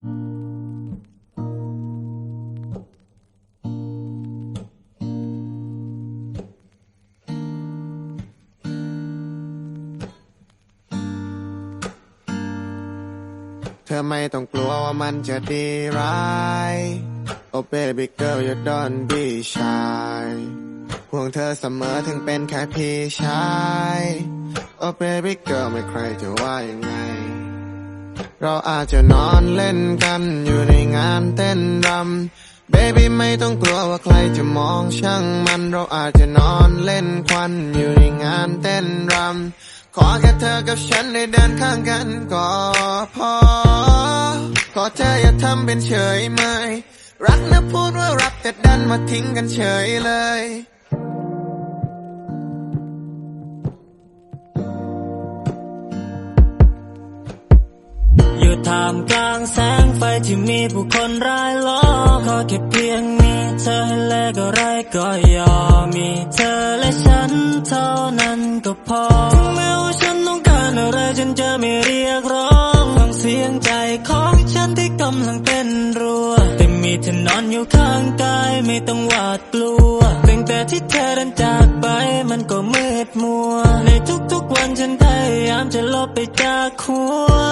เธอไม่ต้องกลัวว่ามันจะดีร้าย Oh baby girl you don't be shy ห่วงเธอเสมอถึงเป็นแค่พี่ชาย Oh baby girl ไม่ใครจะว่ายังไง เราอาจจะนอนเล่นกันอยู่ในงานเต้นรำ Baby ไม่ต้องกลัวว่าใครจะมองช่างมัน เราอาจจะนอนเล่นควันอยู่ในงานเต้นรำ ขอแค่เธอกับฉันได้เดินข้างกันก็พอ ขอเธออย่าทำเป็นเฉยเมยรักนะพูดว่ารักแต่ดันมาทิ้งกันเฉยเลยามกลางแสงไฟที่มีผู้คนรายล้อมขอแค่เพียงมีเธอให้แลกอะไรก็ยอมมีเธอและฉันเท่านั้นก็พอถึงแม้ว่าฉันต้องการอะไรฉันจะไม่เรียกร้องฟังเสียงใจของฉันที่กำลังเต้นรัวแต่มีเธอนอนอยู่ข้างกายไม่ต้องหวาดกลัวตั้งแต่ที่เธอเดินจากไปมันก็มืดมัว ในทุกๆวันฉันพยายามจะลบไปจากหัว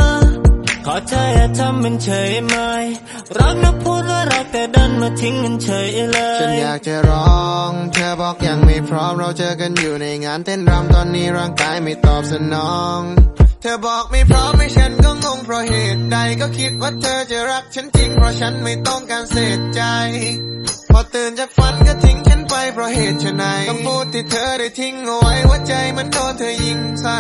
เธออย่าทำเป็นเฉยเมรักนะพูดว่ารักแต่ดันมาทิ้งกันเฉยเลย ฉันอยากจะร้อง เธอบอกยังไม่พร้อมเราเจอกันอยู่ในงานเต้นรำตอนนี้ร่างกายไม่ตอบสนอง เธอบอกไม่พร้อมให้ฉันก็งงเพราะเหตุใดก็คิดว่าเธอจะรักฉันจริงเพราะฉันไม่ต้องการเสียใจ พอตื่นจากฝันก็ทิ้งฉันไปเพราะเหตุไฉนคำพูดที่เธอได้ทิ้งเอาไว้ว่าใจมันโดนเธอยิงใส่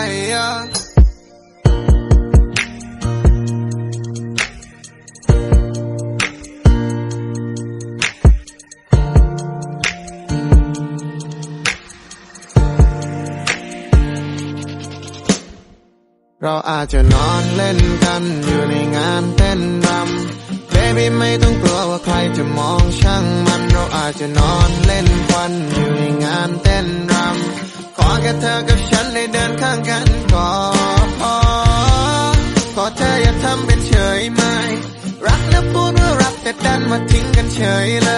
เราอาจจะนอนเล่นกันอยู่ในงานเต้นรำ Baby ไม่ต้องกลัวว่าใครจะมองช่างมัน เราอาจจะนอนเล่นควันอยู่ในงานเต้นรำ ขอแค่เธอกับฉันได้เดินข้างกันก็พอ ขอเธออย่าทำเป็นเฉยเมยรักนะพูดว่ารักแต่ดันมาทิ้งกันเฉยเลย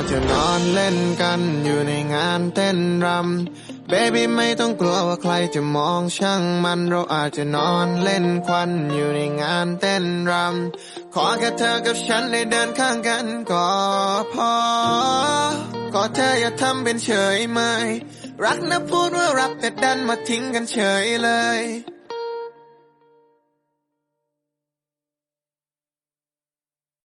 จจะนอนเล่นกันอยู่ในงานเต้นรำ Baby ไม่ต้องกลัวว่าใครจะมองช่างมันเราอาจจะนอนเล่นควันอยู่ในงานเต้นรำ ขอแค่เธอกับฉันได้เดินข้างกันก็พอขอเธออย่าทำเป็นเฉยเมยรักนะพูดว่ารักแต่ดันมาทิ้งกันเฉยเลย